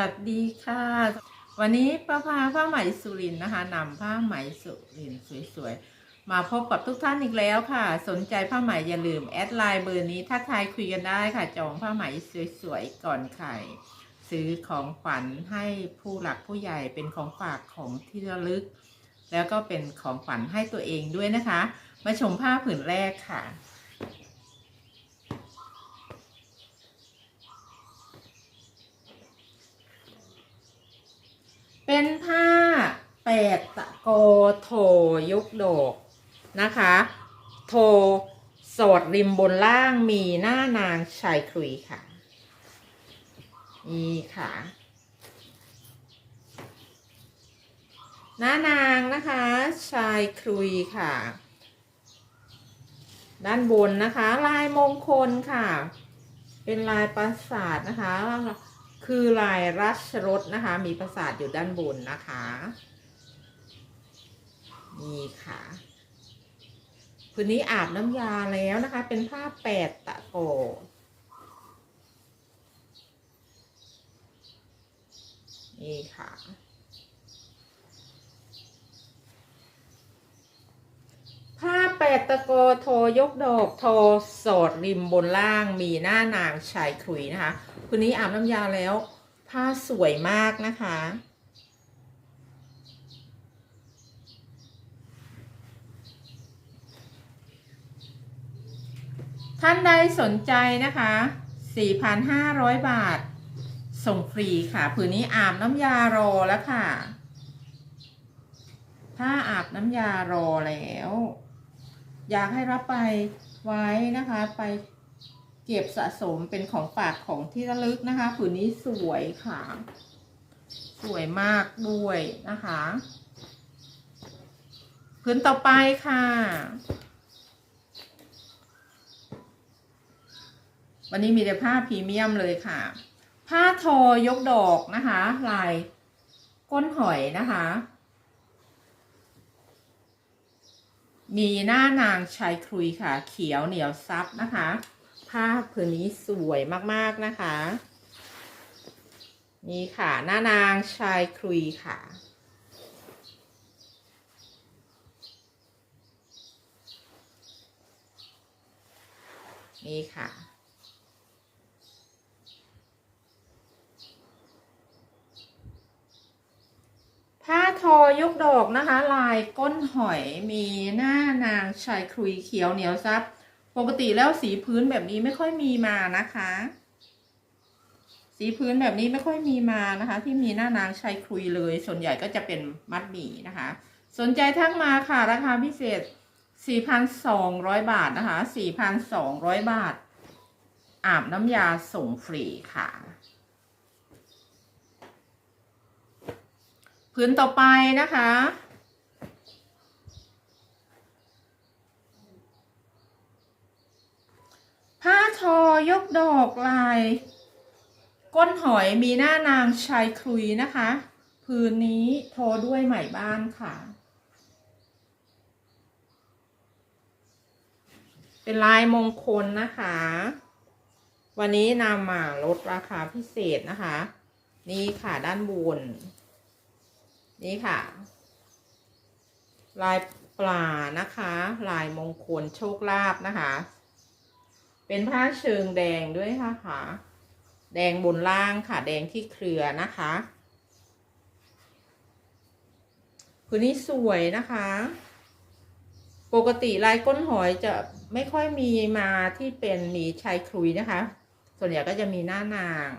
วัสดีค่ะ วันนี้ป้าพาผ้าไหมสุรินนะคะนำผ้าไหมสุรินสวยๆ มาพบกับทุกท่านอีกแล้วค่ะ สนใจผ้าไหมอย่าลืมแอดไลน์เบอร์นี้ถ้าทายคุยกันได้ค่ะ จองผ้าไหมสวยๆ ก่อนใครซื้อของขวัญให้ผู้หลักผู้ใหญ่เป็นของฝากของที่ระลึก แล้วก็เป็นของขวัญให้ตัวเองด้วยนะคะ มาชมผ้าผืนแรกค่ะ เป็นผ้าแปดตะโกโทยุกโดกนะคะ โทสดริมบนล่างมีหน้านางชายครุยค่ะ นี่ค่ะ หน้านางนะคะ ชายครุยค่ะ ด้านบนนะคะ ลายมงคลค่ะ เป็นลายปราสาทนะคะ คือลายรัชรถนะคะ มีปราสาทอยู่ด้านบนนะคะนี่ค่ะพื้นนี้อาบน้ำยาแล้วนะคะ เป็นผ้าแปดตะโกนี่ค่ะ ผ้าแปดตะโกโทยกดอกโทโสดริมบนล่างมีหน้านางชายครุยนะคะ คืนนี้อาบน้ำยาแล้ว ผ้าสวยมากนะคะ ท่านใดสนใจนะคะ 4,500 บาท ส่งฟรีค่ะ ผืนนี้อาบน้ำยารอแล้วค่ะถ้าอาบน้ำยารอแล้ว อยากให้รับไปไว้นะคะไป เก็บสะสมเป็นของฝากของที่ระลึกนะคะ ผืนนี้สวยค่ะ สวยมากด้วยนะคะผืนต่อไปค่ะ วันนี้มีแต่ผ้าพรีเมียมเลยค่ะ ผ้าทอยกดอกนะคะ ลายก้นหอยนะคะ มีหน้านางชายครุยค่ะ เขียวเหนียวซับนะคะ ผ้าผืนนี้สวยมากๆนะคะ นี่ค่ะหน้านางชายครุยค่ะ นี่ค่ะผ้าทอยกดอกนะคะ ลายก้นหอยมีหน้านางชายครุยเขียวเหนียวซับ ปกติแล้วสีพื้นแบบนี้ไม่ค่อยมีมานะคะ สีพื้นแบบนี้ไม่ค่อยมีมานะคะ ที่มีหน้านางชายครุยเลย ส่วนใหญ่ก็จะเป็นมัดหมี่นะคะ สนใจทักมาค่ะ ราคาพิเศษ 4,200 บาทนะคะ 4,200 บาท อาบน้ำยาส่งฟรีค่ะพื้นต่อไปนะคะ ผ้า ทอยกดอกลาย ก้นหอยมีหน้านางชายครุยนะคะพื้นนี้ทอด้วยไหมบ้านค่ะ เป็นลายมงคลนะคะ วันนี้นำมาลดราคาพิเศษนะคะ นี่ค่ะด้านบน นี่ค่ะ ลายปลานะคะ ลายมงคลโชคลาภนะคะ เป็นผ้าเชิงแดงด้วยค่ะค่ะแดงบนล่างค่ะ แดงที่เครือนะคะคืนนี้สวยนะคะ ปกติลายก้นหอยจะไม่ค่อยมีมาที่เป็นมีชายครุยนะคะ ส่วนใหญ่ก็จะมีหน้านาง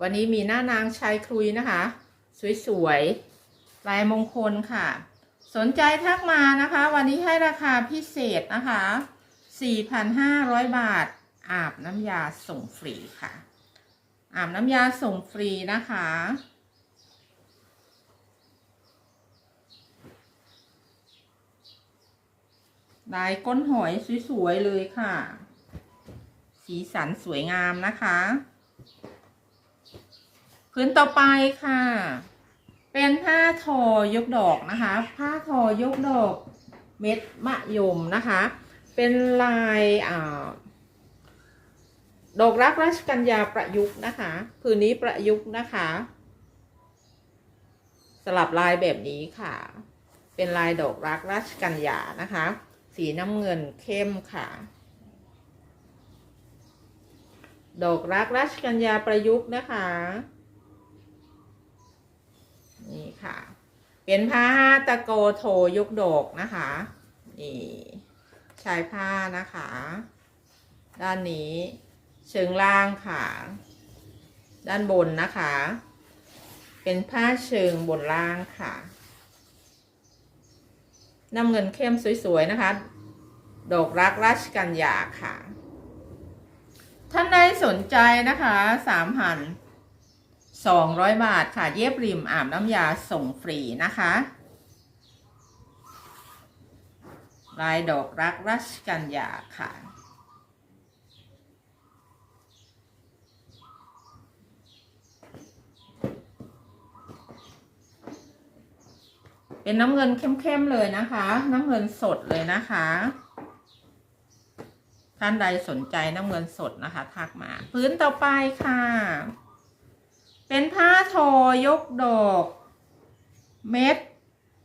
วันนี้มีหน้านางชายครุยนะคะ สวยๆ ลายมงคลค่ะ สนใจทักมานะคะ วันนี้ให้ราคาพิเศษนะคะ 4,500 บาท อาบน้ำยาส่งฟรีค่ะ อาบน้ำยาส่งฟรีนะคะ ลายก้นหอยสวยๆเลยค่ะ สีสันสวยงามนะคะพื้นต่อไปค่ะ เป็นผ้าทอยกดอกนะคะ ผ้าทอยกดอกเม็ดมะยมนะคะ เป็นลายอ่าดอกรักราชกัญญาประยุกต์นะคะผืนนี้ประยุกต์นะคะ สลับลายแบบนี้ค่ะ เป็นลายดอกรักราชกัญญานะคะ สีน้ำเงินเข้มค่ะ ดอกรักราชกัญญาประยุกต์นะคะนี่ค่ะ เป็นผ้าตะโกโทยกดอกนะคะนี่ ชายผ้านะคะ ด้านนี้เชิงล่างค่ะ ด้านบนนะคะ เป็นผ้าเชิงบนล่างค่ะน้ำเงินเข้มสวยๆนะคะ ดอกรักราชกัญญาค่ะ ท่านใดสนใจนะคะสามหันสองร้อยบาทค่ะ เย็บริมอาบน้ำยาส่งฟรีนะคะ ลายดอกรักราชกัญญาค่ะ เป็นน้ำเงินเข้มๆเลยนะคะ น้ำเงินสดเลยนะคะ ท่านใดสนใจน้ำเงินสดนะคะทักมา พื้นต่อไปค่ะ เป็นผ้าทอยกดอก เม็ด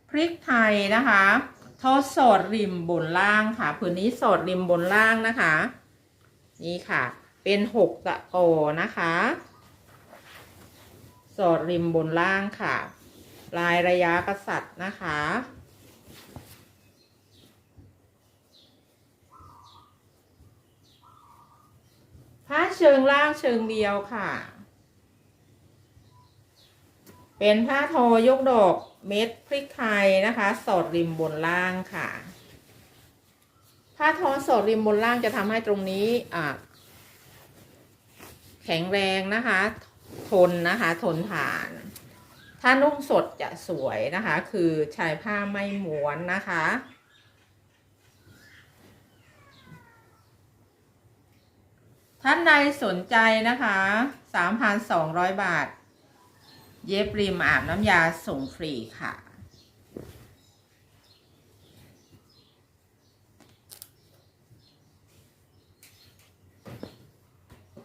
พริกไทยนะคะ ทอสอดริมบนล่างค่ะผืนนี้สอดริมบนล่างนะคะ นี่ค่ะ เป็นหกตะโกนะคะ สอดริมบนล่างค่ะ ลายระยะกษัตริย์นะคะผ้าเชิงล่างเชิงเดียวค่ะ เป็นผ้าทอยกดอก เม็ดพริกไทยนะคะ สอดริมบนล่างค่ะ ผ้าทอสอดริมบนล่างจะทำให้ตรงนี้แข็งแรงนะคะ ทนนะคะทนทาน ถ้านุ่งสดจะสวยนะคะ คือชายผ้าไม่ม้วนนะคะท่านใดสนใจนะคะ 3,200 บาท เย็บริมอาบน้ำยาส่งฟรีค่ะ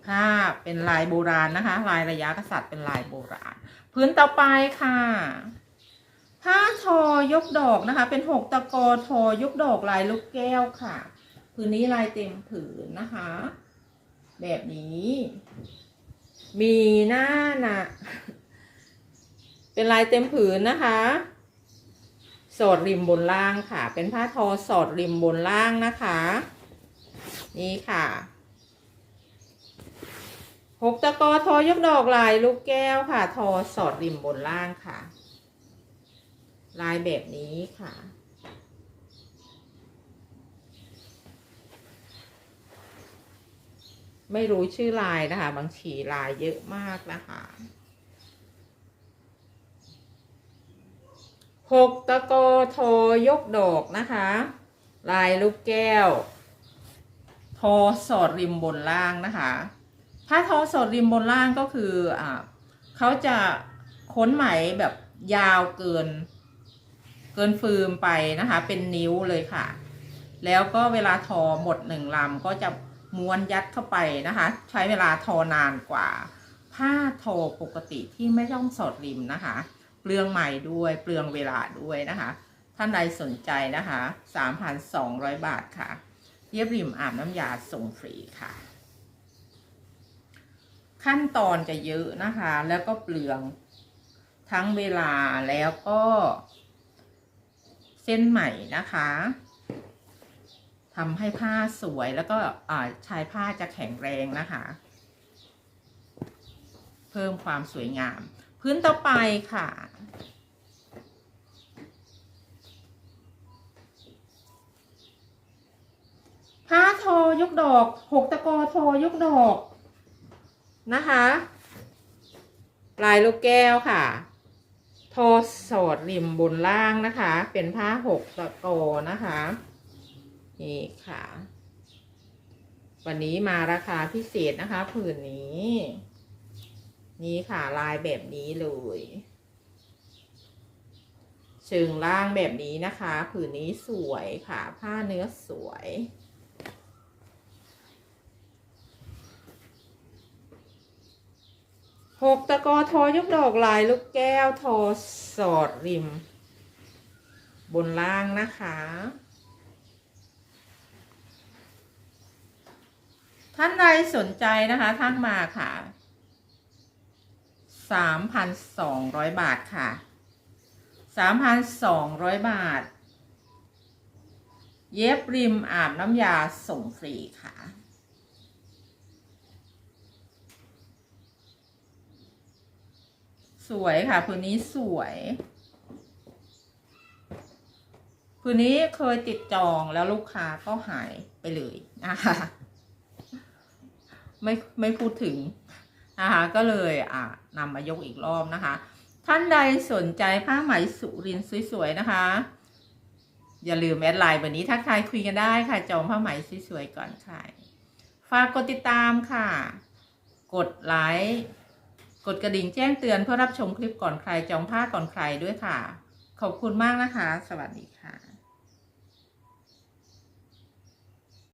ผ้าเป็นลายโบราณนะคะ ลายระยะกษัตริย์เป็นลายโบราณ พื้นต่อไปค่ะ ผ้าทอยกดอกนะคะ เป็นหกตะกอทอยกดอกลายลูกแก้วค่ะ พื้นนี้ลายเต็มผืนนะคะ แบบนี้ มีหน้าหนะ เป็นลายเต็มผืนนะคะ สอดริมบนล่างค่ะ เป็นผ้าทอสอดริมบนล่างนะคะ นี่ค่ะหกตะกอทอยกดอกลายลูกแก้วค่ะ ทอสอดริมบนล่างค่ะ ลายแบบนี้ค่ะไม่รู้ชื่อลายนะคะ บางทีลายเยอะมากนะคะ หกตะโกอทอยกดอกนะคะ ลายลูกแก้ว ทอสอดริมบนล่างนะคะผ้าทอสอดริมบนล่างก็คืออ่าเขาจะค้นไหมแบบยาวเกิน เกินฟืมไปนะคะ เป็นนิ้วเลยค่ะ แล้วก็เวลาทอหมดหนึ่งลำก็จะม้วนยัดเข้าไปนะคะ ใช้เวลาทอนานกว่า ผ้าทอปกติที่ไม่ต้องสอดริมนะคะ เปลืองไหม่ด้วยเปลืองเวลาด้วยนะคะ ท่านใดสนใจนะคะ 3,200 บาทค่ะ เย็บริมอาบน้ำยาส่งฟรีค่ะ ขั้นตอนจะเยอะนะคะ แล้วก็เปลืองทั้งเวลาแล้วก็เส้นไหม่นะคะทำให้ผ้าสวยแล้วก็ชายผ้าจะแข็งแรงนะคะ เพิ่มความสวยงาม พื้นต่อไปค่ะ ผ้าทอยกดอกหกตะกอทอยกดอกนะคะ ลายลูกแก้วค่ะ ทอสอดริมบนล่างนะคะ เป็นผ้าหกตะกอนะคะ นี่ค่ะ วันนี้มาราคาพิเศษนะคะผืนนี้ นี่ค่ะลายแบบนี้เลยเชิงล่างแบบนี้นะคะ ผืนนี้สวยค่ะผ้าเนื้อสวยหกตะกอทอยกดอกลายลูกแก้วทอสอดริม บนล่างนะคะ ท่านใดสนใจนะคะทักมาค่ะ สามพันสองร้อยบาทค่ะสามพันสองร้อยบาท เย็บริมอาบน้ำยาส่งฟรีค่ะ สวยค่ะผืนนี้สวยผืนนี้เคยติดจองแล้วลูกค้าก็หายไปเลยนะคะไม่ไม่พูดถึง นะคะก็เลยอะนำมายกอีกรอบนะคะ ท่านใดสนใจผ้าไหมสุรินสวยๆนะคะ อย่าลืมแอดไลน์วันนี้ทักทายคุยกันได้ค่ะ จองผ้าไหมสวยๆก่อนขายฝากกดติดตามค่ะ กดไลค์กดกระดิ่งแจ้งเตือนเพื่อรับชมคลิปก่อนใครจองผ้าก่อนใครด้วยค่ะ ขอบคุณมากนะคะ สวัสดี